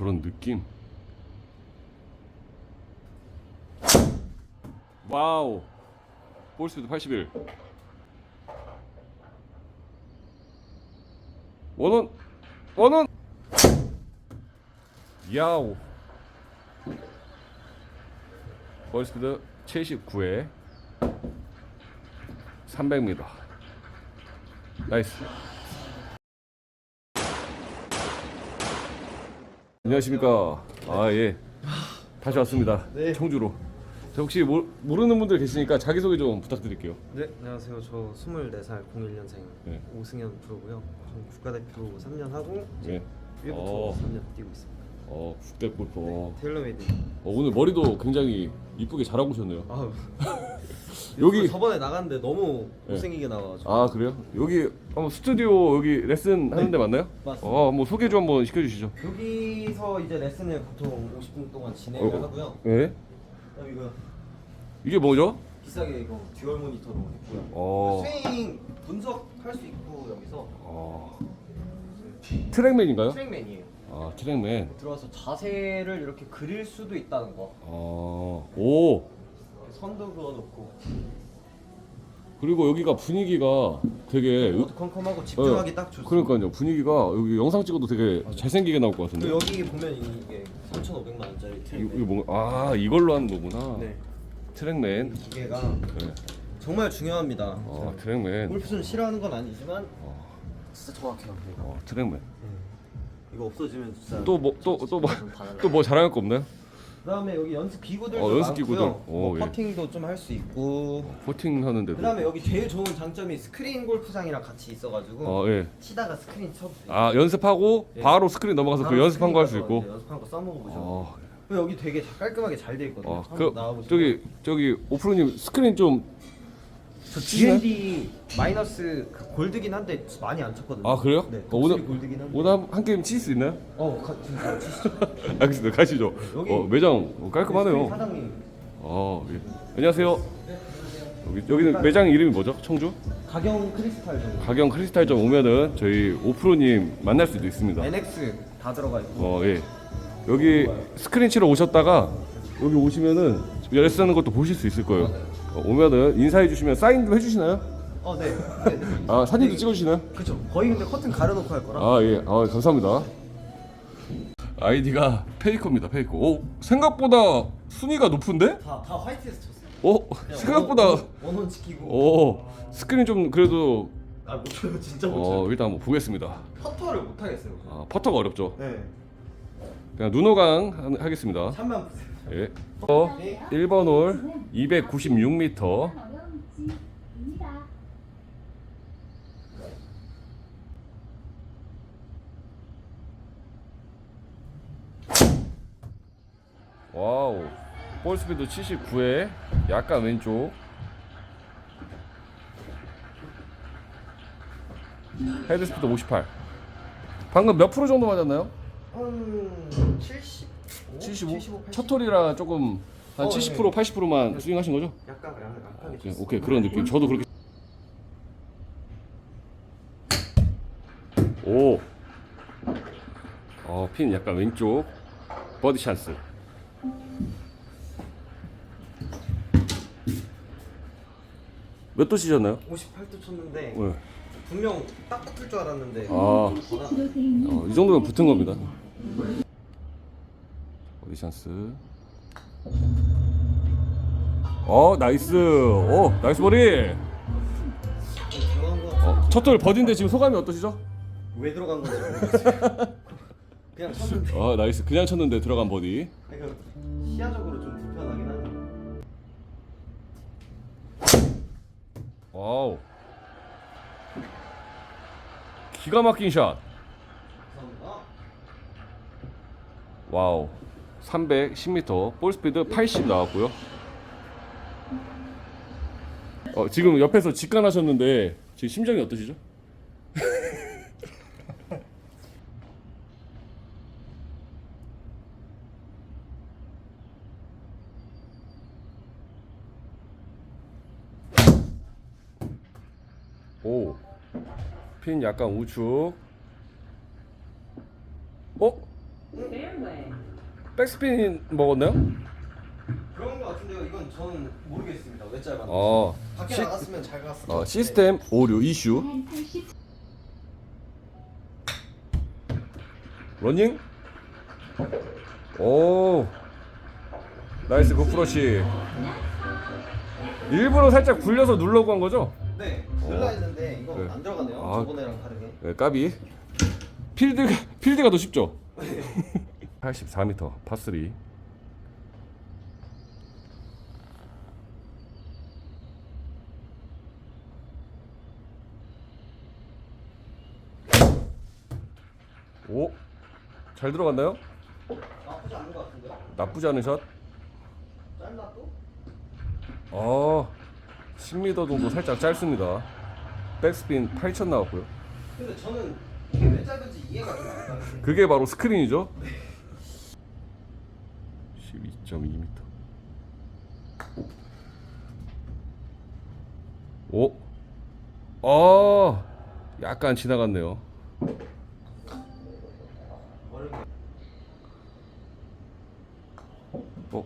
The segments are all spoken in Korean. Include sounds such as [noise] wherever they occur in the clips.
저런 느낌. 와우. 볼 스피드 81. 원원 원원. 야우. 볼 스피드 79에 300m. 나이스. 안녕하십니까. 아 예. 다시 왔습니다. 네. 청주로. 저 혹시 모, 모르는 분들 계시니까 자기 소개 좀 부탁드릴게요. 네, 안녕하세요. 저 24살 01년생 네. 오승현 프로고요. 전 국가대표 3년 하고 예. 1부터 어. 3년 뛰고 있습니다. 어 국대골프. 어, 테일러메이드. 어, 오늘 머리도 굉장히 이쁘게 잘 하고 오셨네요. 아, 여기- 저번에 나갔는데 너무 네. 못생기게 나와가지고. 아 그래요? 여기 한번 스튜디오 여기 레슨 하는데 맞나요? 맞습니다. 어, 뭐 소개 좀 한번 시켜주시죠. 여기서 이제 레슨을 보통 50분 동안 진행을 어, 하고요. 예? 그다음 이거 이게 뭐죠? 비싸게 이거 듀얼 모니터로 있고요. 어. 스윙 분석할 수 있고 여기서 어. 트랙맨인가요? 트랙맨이에요. 아 트랙맨. 들어와서 자세를 이렇게 그릴 수도 있다는 거. 어. 오. 선도 그어놓고 그리고 여기가 분위기가 되게 모두 컴컴하고 집중하기 딱 좋습니다. 그러니까요 분위기가 여기 영상 찍어도 되게 잘생기게 나올 것 같은데. 또 여기 보면 이게 3,500만 원짜리 이거, 트랙 이거 뭔가 아 이걸로 하는 거구나. 네. 트랙맨. 기계가 네. 정말 중요합니다. 어 트랙맨. 골프는 싫어하는 건 아니지만 어, 진짜 정확해요. 어 트랙맨. 이거 없어지면 진짜 또뭐 또 또뭐다 날라가요. 또뭐 자랑할 거 없나요? 그다음에 여기 연습 기구들도 어, 연습 많고요. 기구들. 뭐 오, 예. 퍼팅도 좀 할 수 있고. 포팅 하는데도. 그다음에 여기 제일 좋은 장점이 스크린 골프장이랑 같이 있어가지고 어 예. 치다가 스크린 쳐도 돼요. 아 연습하고 예. 바로 스크린 넘어가서 그 연습한 거 할 수 스크린 있고. 가서 연습한 거 써먹어 보죠. 어. 여기 되게 깔끔하게 잘 돼 있거든요. 어, 한번 그 나와보시면. 저기 저기 오프로님 스크린 좀 저? D&D 마이너스 그 골드긴 한데 많이 안 쳤거든요. 아 그래요? 네. 어, 오늘 골드긴 한데. 오늘 한, 한 게임 칠 수 있나요? 어, 가, 지금 다 치시죠. [laughs] 알겠습니다. 가시죠. 여기- 어, 매장 어, 깔끔하네요. 사장님 어, 예. 안녕하세요. 여기 여기는 매장 이름이 뭐죠? 청주? 가경 크리스탈 정 가경 크리스탈점 오면은 저희 오프로님 만날 수도 있습니다. NX 다 들어가 있고. 어, 예. 여기 스크린 치러 오셨다가 여기 오시면은 레슨하는 것도 보실 수 있을 거예요. 어, 오면은 인사해 주시면 사인 좀 해주시나요? 어, 네. 네. 네. 아 사진도 찍어주시나요? 그쵸. 거의 근데 커튼 가려놓고 할 거라. 아 예, 아 감사합니다. 아이디가 페이커입니다, 페이커. 오 생각보다 순위가 높은데? 다, 다 화이트에서 쳤어요. 오 그냥 생각보다 원- 원원 지키고. 오 스크린 좀 그래도 아, 못 쳐요. 진짜 못어 쳐요. 일단 한번 보겠습니다. 퍼터를 못 하겠어요. 아 퍼터가 어렵죠. 네. 그냥 눈호강 하- 하겠습니다. 3만 보세요. 예. 어 1번 홀 296m. 어려운 위치입니다. 와우. 볼 스피드 79에 약간 왼쪽. 헤드 스피드 58. 방금 몇 프로 정도 맞았나요? 한 70? 75? 75, 80? 첫 홀이라 조금 한 어, 70% 네. 80%만 스윙하신 거죠? 약간 약간 약하게 오케이, 쳤어요. 오케이 그런 느낌. 저도 그렇게. 오. 어, 핀 약간 왼쪽. 버디 찬스. 몇도 치셨나요? 58도 쳤는데 네. 분명 딱 붙을 줄 알았는데 아, 로 어, 이 정도면 붙은 겁니다. 찬스. 어, 나이스. 오, 나이스 거 같아. 어, 첫돌 버디인데 지금 소감이 어떠시죠? 왜 들어간 건지 모르겠어요. [laughs] 그냥 쳤는데 아, 나이스. 그냥 쳤는데 들어간 버디. 그러니까 시야적으로 좀 불편하긴 하네. 와우. 기가 막힌 샷. 감사합니다. 와우. 310m, 볼 스피드 80 나왔고요. 어, 지금 옆에서 직관하셨는데 지금 심정이 어떠시죠? [laughs] 오. 핀 약간 우측. 어? 백스핀 먹었나요? 그런 거 같은데요. 이건 저는 모르겠습니다. 왜 짧았는지. 어, 밖에 시, 나갔으면 잘 갔을 어 텐데. 시스템 오류 이슈 한 80. 러닝 오 나이스 굿프러시 일부러 살짝 굴려서 누르려고 한 거죠? 네. 어. 들라 했는데 이거 네. 안 들어가네요. 아. 저번에랑 다르게. 네, 까비 필드 필드가 더 쉽죠? 84m 파3 오, 잘 들어갔나요? 나쁘지 않은 것 같은데요. 나쁘지 않은 샷. 짧나 또? 아, 10m 정도 살짝 짧습니다. 백스핀 8천 나왔고요. 근데 저는 이게 왜 짧은지 이해가 좀 안 가요. 그게 바로 스크린이죠. 12.2m. 오, 아, 약간 지나갔네요. 어,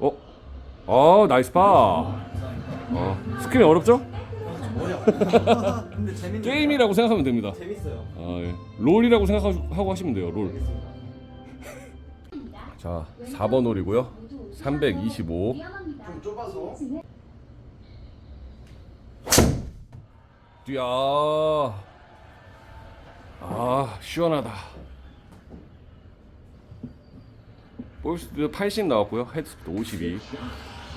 어, 아, 나이스 파. 어, 스크린 어렵죠? [laughs] 근데 재밌는 게임이라고 생각하면 됩니다. 재밌어요. 아, 예. 롤이라고 생각하고 하시면 돼요. 롤. 알겠습니다. 자, 4번 홀이고요. 325. 위험합니다. 좀 좁아서. 뛰어. 아, 시원하다. 볼스피드 80 나왔고요. 헤드스피드 52.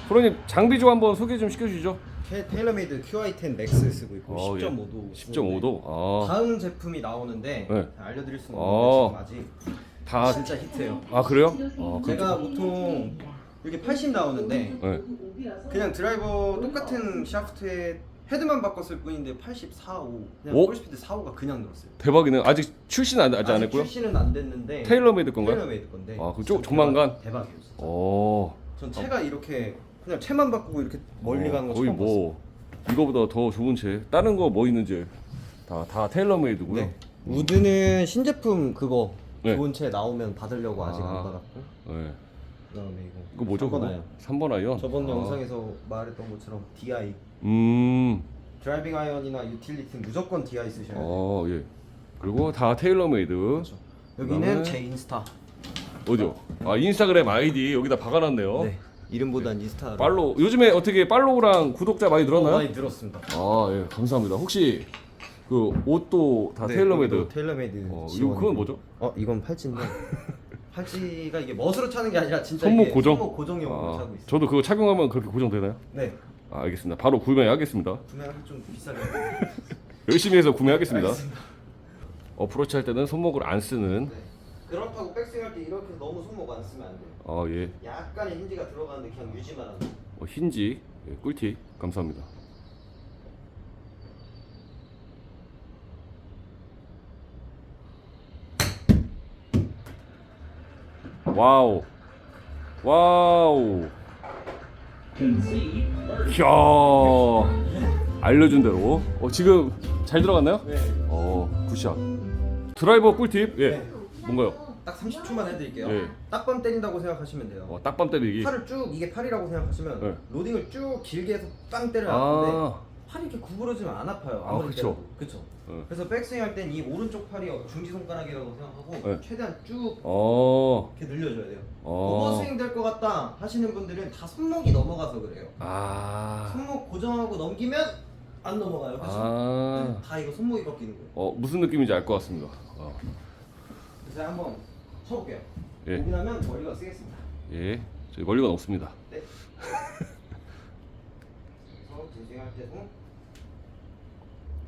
프로님 장비 좀 한번 소개 좀 시켜주시죠. 케- 테일러메이드 QI10 맥스 쓰고 있고 어, 예. 10.5도. 10.5도. 아, 다음 제품이 나오는데 네. 알려드릴 수는 어. 없는데 지금 아직 다. 진짜 히트예요. 아 그래요? 아, 그럼 제가 보통 이렇게 80 나오는데 네. 그냥 드라이버 똑같은 샤프트에 헤드만 바꿨을 뿐인데 84, 5 그냥 오? 볼스피드 4, 5가 그냥 늘었어요. 대박이네. 아직 출시는 안- 아직 안 했고요. 출시는 안 됐는데 테일러메이드 건가요? 테일러메이드 건데. 아, 그럼 진짜 조- 조만간? 대박, 대박 이에요. 진짜. 오. 전 채가 이렇게 그냥 채만 바꾸고 이렇게 멀리 가는 거 거의 처음 봤어요. 뭐 이거보다 더 좋은 채. 다른 거 뭐 있는지 다 다 테일러메이드고요. 네. 우드는 신제품 그거 네. 좋은 채 나오면 받으려고 아직 아. 안 받았고 네. 그다음에 이거 이거 뭐죠? 그거? 아이언. 3번 아이언. 저번 아. 영상에서 말했던 것처럼 DI 음. 드라이빙 아이언이나 유틸리티는 무조건 DI 쓰셔야 돼요. 어, 예. 그리고 다 테일러메이드. 그렇죠. 여기는 그다음에- 제 인스타. 어디요? 아, 인스타그램 아이디 여기다 박아 놨네요. 네. 이름보단 인스타. 팔로우. 요즘에 어떻게 팔로우랑 구독자 많이 늘었나요? 많이 늘었습니다. 아, 예. 감사합니다. 혹시 그 옷도 다 네, 테일러메이드. 테일러메이드. 어, 지원. 이거 그건 뭐죠? 어, 이건 팔찌인데. [laughs] 팔찌가 이게 멋으로 차는 게 아니라 진짜 손목 이게 고정. 손목 고정용으로 아, 차고 있어요. 저도 그거 착용하면 그렇게 고정되나요? 네. 아, 알겠습니다. 바로 구매하겠습니다. 구매하기 좀 비싸요. [laughs] 열심히 해서 구매하겠습니다. 어프로치 할 때는 손목을 안 쓰는. 네. 그렇다고 백스윙 할 때 이렇게 너무 손목 안 쓰면 안 돼요. 아, 예. 약간의 힌지가 들어가는데 그냥 유지만. 거. 어, 힌지 예, 꿀팁 감사합니다. 와우 와우 이야 알려준 대로 어, 지금 잘 들어갔나요? 네. 어 굿샷 드라이버 꿀팁 예 네. 뭔가요? 딱 30초만 해드릴게요. 네. 딱밤 때린다고 생각하시면 돼요. 어, 딱밤 때리기 팔을 쭉 이게 팔이라고 생각하시면 네. 로딩을 쭉 길게 해서 빵 때려야 하는데 아 팔이 이렇게 구부러지면 안 아파요. 아, 아무리 그쵸. 때려도. 그쵸. 네. 그래서 백스윙 할 땐 이 오른쪽 팔이 중지 손가락이라고 생각하고 네. 최대한 쭉 어, 이렇게 늘려줘야 돼요. 어. 오버스윙 될 것 같다 하시는 분들은 다 손목이 넘어가서 그래요. 아, 손목 고정하고 넘기면 안 넘어가요. 그쵸? 아, 다 이거 손목이 꺾이는 거예요. 어 무슨 느낌인지 알 것 같습니다. 어. 그래서 한번 쳐볼게요. 예. 나면 머리가 쓰겠습니다. 예, 저희 멀리건 없습니다. 네. [laughs] 그래서 진행할 때도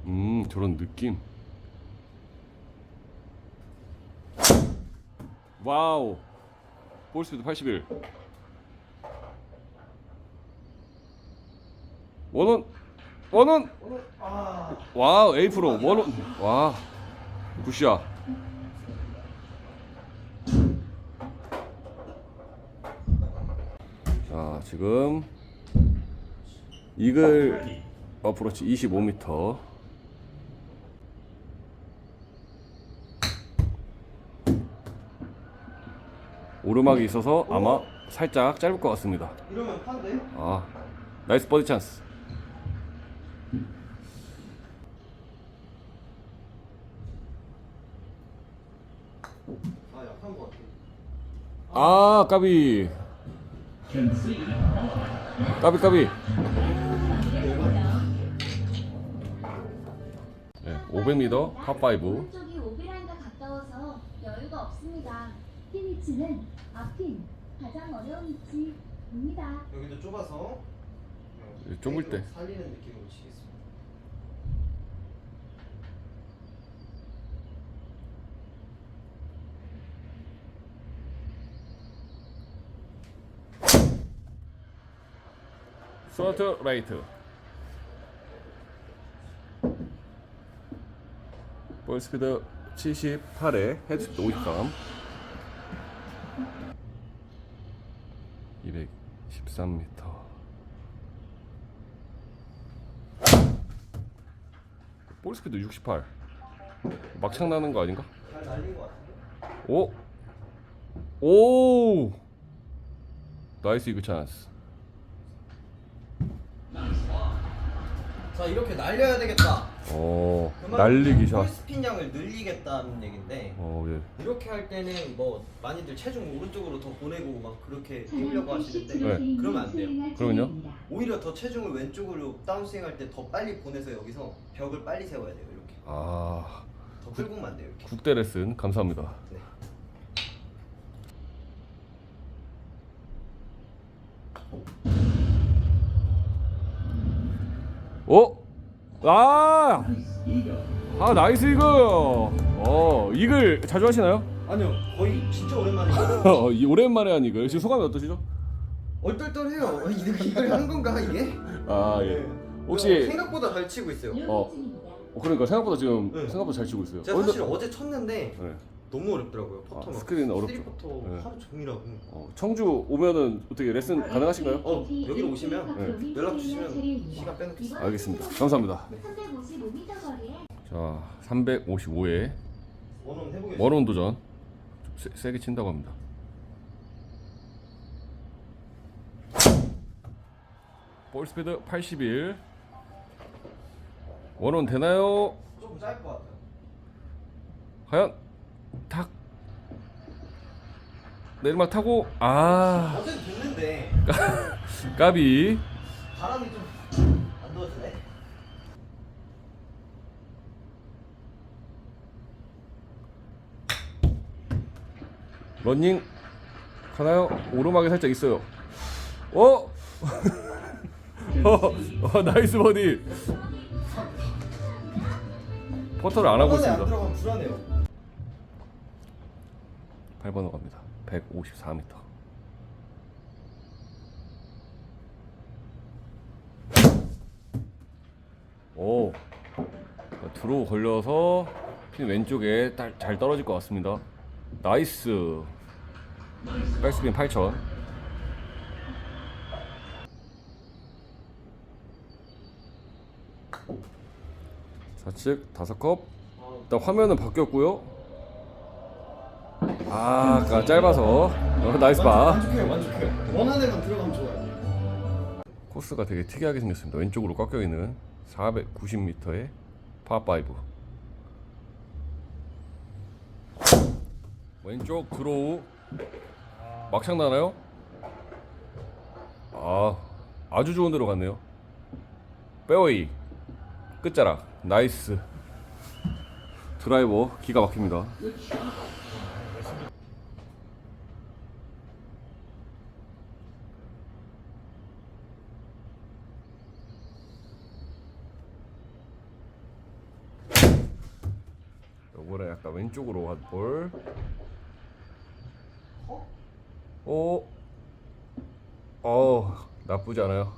음, 저런 느낌. 와우, 볼 스피드 81. 원원, 원원. 와우, A 프로 원원. 와, 굿샷. 자, 지금 이글 어프로치 25m. 오르막이 있어서 아마 살짝 짧을 것 같습니다. 아, 나이스 버디 찬스. 아. 아, 까비. 까비 까비. 네, 500m 파5. 오른쪽이 오비라인과 가까워서 여유가 없습니다. 핀 위치는 앞핀 가장 어려운 위치입니다. 여기도 좁아서 예, 좁을 때. 살리는 느낌으로 치겠습니다. 스와트 라이트. 볼 스피드 78에 헤드 스피드 53. 213m. 볼 스피드 68. 막창 나는 거 아닌가? 잘 날린 것 같은데? 오! 오! 나이스 이그 찬스. 자 이렇게 날려야 되겠다. 오, 그만큼 날리기 샷. 풀스핀 양을 늘리겠다는 얘긴데 어, 예. 이렇게 할 때는 뭐 많이들 체중 오른쪽으로 더 보내고 막 그렇게 뛰려고 하시는데 80km 네. 그러면 안 돼요. 차례입니다. 오히려 더 체중을 왼쪽으로 다운스윙 할 때 더 빨리 보내서 여기서 벽을 빨리 세워야 돼요 이렇게 아, 더 끌고 오면 안 돼요 이렇게 국대 레슨 감사합니다. 네. 오! 아! 아, 나이스 이글! 어, 이글 자주 하시나요? 아니요 거의 진짜 오랜만에 [laughs] 어, 이 오랜만에 한 이글. 지금 소감이 어떠시죠? 얼떨떨해요 이거 이걸 한 건가 이게? 아, 예. 네. 혹시 생각보다 잘 치고 있어요 어. 어, 그러니까 생각보다 지금 네. 생각보다 잘 치고 있어요. 제가 어, 사실 어제 쳤는데 네. 너무 어렵더라고요 퍼터 아, 막 스크린 어렵죠. 쓰리 퍼터 네. 하루 종일 하고 어, 청주 오면은 어떻게 레슨 가능하신가요? 어 여기로 오시면 네. 연락 주시면 시간 빼놓겠습니다 알겠습니다. 감사합니다. 355m 거리에 자, 355에 원원 해보겠습니다 원원 도전 좀 세, 세게 친다고 합니다. 볼 스피드 81. 원원 되나요? 조금 짧을 것 같아요 과연 탁 내리막 타고 아 됐는데 [laughs] 까비 바람이 좀 안 도와주네 러닝 가나요? 오르막이 살짝 있어요. 어? [laughs] 어, 어 나이스 버디. 퍼터를 안 하고 안 있습니다. 들어가면 불안해요 8번으로 갑니다. 154m. 오, 드로우 걸려서 핀 왼쪽에 딸- 잘 떨어질 것 같습니다. 나이스. 백스핀 8000. 좌측 다섯 컵. 일단 화면은 바뀌었고요. 아, 아까 짧아서 어, 나이스 바. 만족해요 만족해요 원안에만 들어가면 좋아요 코스가 되게 특이하게 생겼습니다. 왼쪽으로 꺾여 있는 490m의 파5. 왼쪽 드로우 막창 나나요? 아, 아주 좋은 데로 갔네요. 빼어이 끝자락 나이스. 드라이버 기가 막힙니다. 요거는 약간 왼쪽으로 한 볼. 오. 어, 나쁘지 않아요.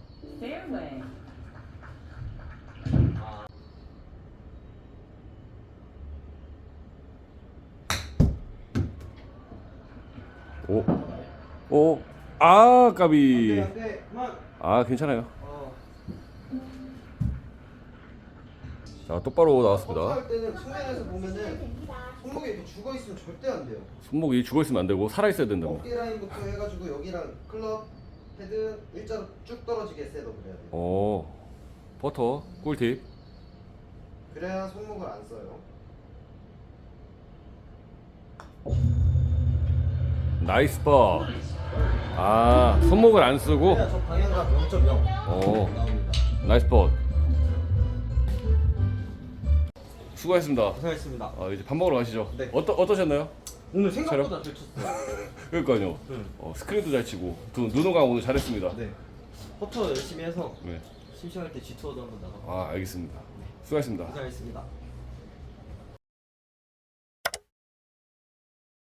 오. 오. 아, 까비. 아, 괜찮아요. 어, 자, 똑바로 나왔습니다. 손목이 이렇게 죽어 있으면 절대 안 돼요. 손목이 죽어 있으면 안 되고 살아 있어야 된다고. 어깨 라인부터 해가지고 여기랑 클럽 헤드 일자로 쭉 떨어지게 셋업을 해야 돼요. 어. 버터 꿀팁. 그래야 손목을 안 써요. 나이스 법. 아, 손목을 안 쓰고 그래야 저 방향감 0.0 어. 나옵니다. 나이스 법. 수고하셨습니다. 고생했습니다. 아, 이제 밥 먹으러 가시죠. 네. 어떠 어떠셨나요? 오늘 생각보다 잘 쳤어요. [laughs] 그러니까요. 네. 어, 스크린도 잘 치고 또 누누가 오늘 잘했습니다. 네. 퍼터 열심히 해서 네. 심심할 때 G2어도 한번 나가. 아, 알겠습니다. 수고하셨습니다. 고생했습니다.